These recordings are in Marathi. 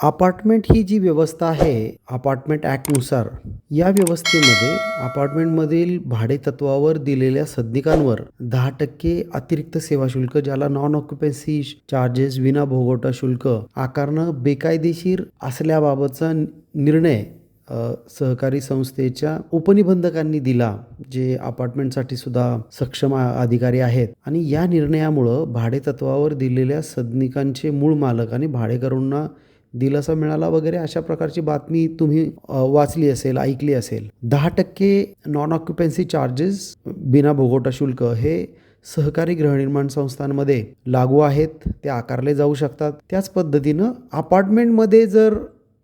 अपार्टमेंट ही जी व्यवस्था आहे अपार्टमेंट ॲक्टनुसार या व्यवस्थेमध्ये अपार्टमेंटमधील भाडेतत्वावर दिलेल्या सदनिकांवर दहा टक्के अतिरिक्त सेवा शुल्क ज्याला नॉन ऑक्युपन्सी चार्जेस विना भोगवटा शुल्क आकारणं बेकायदेशीर असल्याबाबतचा निर्णय सहकारी संस्थेच्या उपनिबंधकांनी दिला जे अपार्टमेंटसाठी सुद्धा सक्षम अधिकारी आहेत. आणि या निर्णयामुळं भाडेतत्वावर दिलेल्या सदनिकांचे मूळ मालक आणि भाडेकरूंना दिलासा मिळाला वगैरे अशा प्रकारची बातमी तुम्ही वाचली असेल ऐकली असेल. दहा टक्के नॉन ऑक्युपन्सी चार्जेस बिना भोगोटा शुल्क हे सहकारी गृहनिर्माण संस्थांमध्ये लागू आहेत ते आकारले जाऊ शकतात. त्याच पद्धतीनं अपार्टमेंटमध्ये जर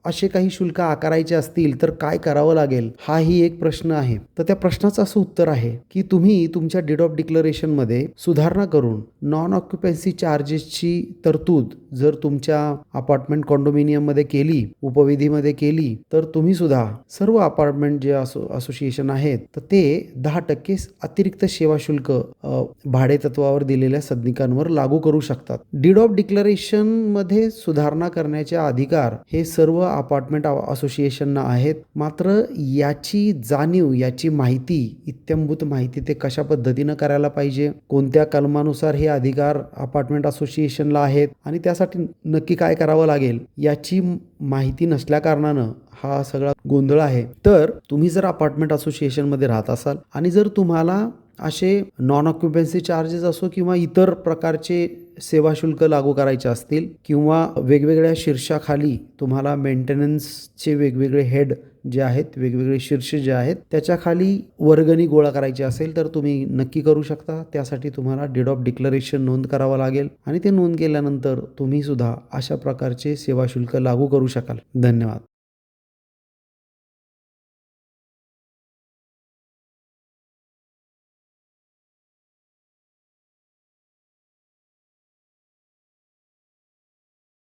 असे काही शुल्क आकारायचे असतील तर काय करावं लागेल? हाही एक प्रश्न आहे. तर त्या प्रश्नाचं असं उत्तर आहे की तुम्ही तुमच्या डेट ऑफ डिक्लरेशनमध्ये सुधारणा करून नॉन ऑक्युपन्सी चार्जेसची तरतूद जर तुमच्या अपार्टमेंट कॉन्डोमिनियममध्ये केली उपविधीमध्ये केली तर तुम्ही सुद्धा सर्व अपार्टमेंट जे असो असोसिएशन आहेत तर ते दहा टक्के अतिरिक्त सेवा शुल्क अ, भाडेतत्वावर दिलेल्या सदनिकांवर लागू करू शकतात. डीड ऑफ डिक्लरेशनमध्ये सुधारणा करण्याचे अधिकार हे सर्व अपार्टमेंट असोसिएशनना आहेत. मात्र याची जाणीव याची माहिती इत्यंभूत माहिती ते कशा पद्धतीनं करायला पाहिजे? कोणत्या कलमानुसार हे अधिकार अपार्टमेंट असोसिएशनला आहेत? आणि त्यासाठी नक्की काय करावं लागेल? याची माहिती नसल्या कारणानं हा सगळा गोंधळ आहे. तर तुम्ही जर अपार्टमेंट असोसिएशनमध्ये राहत असाल आणि जर तुम्हाला असे नॉन ऑक्युपन्सी चार्जेस असो किंवा इतर प्रकारचे सेवा शुल्क लागू करायचे असतील किंवा वेगवेगळ्या शीर्षाखाली तुम्हाला मेंटेनन्सचे वेगवेगळे हेड जे आहेत वेगवेगळे शीर्ष जे आहेत त्याच्याखाली वर्गणी गोळा करायची असेल तर तुम्ही नक्की करू शकता. त्यासाठी तुम्हाला डेट ऑफ डिक्लरेशन नोंद करावं लागेल आणि ते नोंद केल्यानंतर तुम्ही सुद्धा अशा प्रकारचे सेवा शुल्क लागू करू शकाल. धन्यवाद.